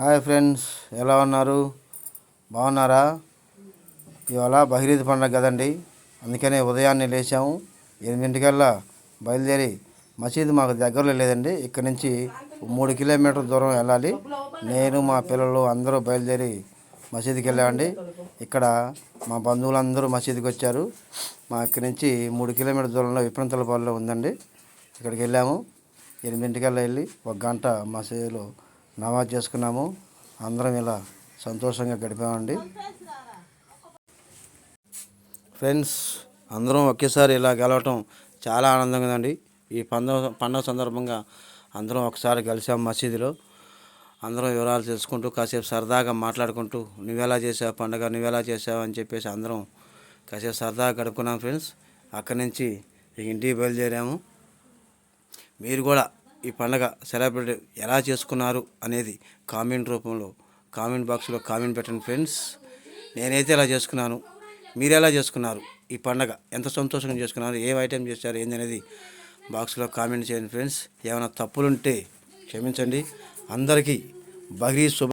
Hi friends ఎలా ఉన్నారు? బాగున్నారా? ఇవాళ బహిరీద్ పండుగ కదండి. అందుకనే ఉదయాన్నే లేచాము. ఎనిమిదింటికల్లా బయలుదేరి మసీదు మాకు దగ్గరలో లేదండి. ఇక్కడ నుంచి మూడు కిలోమీటర్ల దూరం వెళ్ళాలి. నేను మా పిల్లలు అందరూ బయలుదేరి మసీదుకి వెళ్ళామండి. ఇక్కడ మా బంధువులందరూ మసీదుకి వచ్చారు. మా ఇక్కడి నుంచి మూడు కిలోమీటర్ల దూరంలో విప్రంతలపాడులో ఉందండి. ఇక్కడికి వెళ్ళాము. ఎనిమిదింటికల్లా వెళ్ళి ఒక గంట మసీదులో నమాజ్ చేసుకున్నాము. అందరం ఇలా సంతోషంగా గడిపామండి. ఫ్రెండ్స్ అందరం ఒకేసారి ఇలా గెలవటం చాలా ఆనందంగా ఉందండి. ఈ పండుగ పండుగ సందర్భంగా అందరం ఒకసారి కలిసాం మసీదులో. అందరం వివరాలు తెలుసుకుంటూ కాసేపు సరదాగా మాట్లాడుకుంటూ నువ్వెలా చేసావు పండగ? నువ్వెలా చేసావు? అని చెప్పేసి అందరం కాసేపు సరదాగా గడుపుకున్నాం ఫ్రెండ్స్. అక్కడి నుంచి ఇంటికి బయలుదేరాము. మీరు కూడా ఈ పండగ సెలబ్రేట్ ఎలా చేసుకున్నారు అనేది కామెంట్ రూపంలో కామెంట్ బాక్స్లో కామెంట్ పెట్టండి ఫ్రెండ్స్. నేనైతే ఎలా చేసుకున్నాను మీరు ఎలా చేసుకున్నారు ఈ పండగ? ఎంత సంతోషంగా చేసుకున్నారు? ఏ ఐటెం చేశారు? ఏంది అనేది బాక్స్లో కామెంట్ చేయండి ఫ్రెండ్స్. ఏమైనా తప్పులుంటే క్షమించండి. అందరికీ బగ్రీ శుభ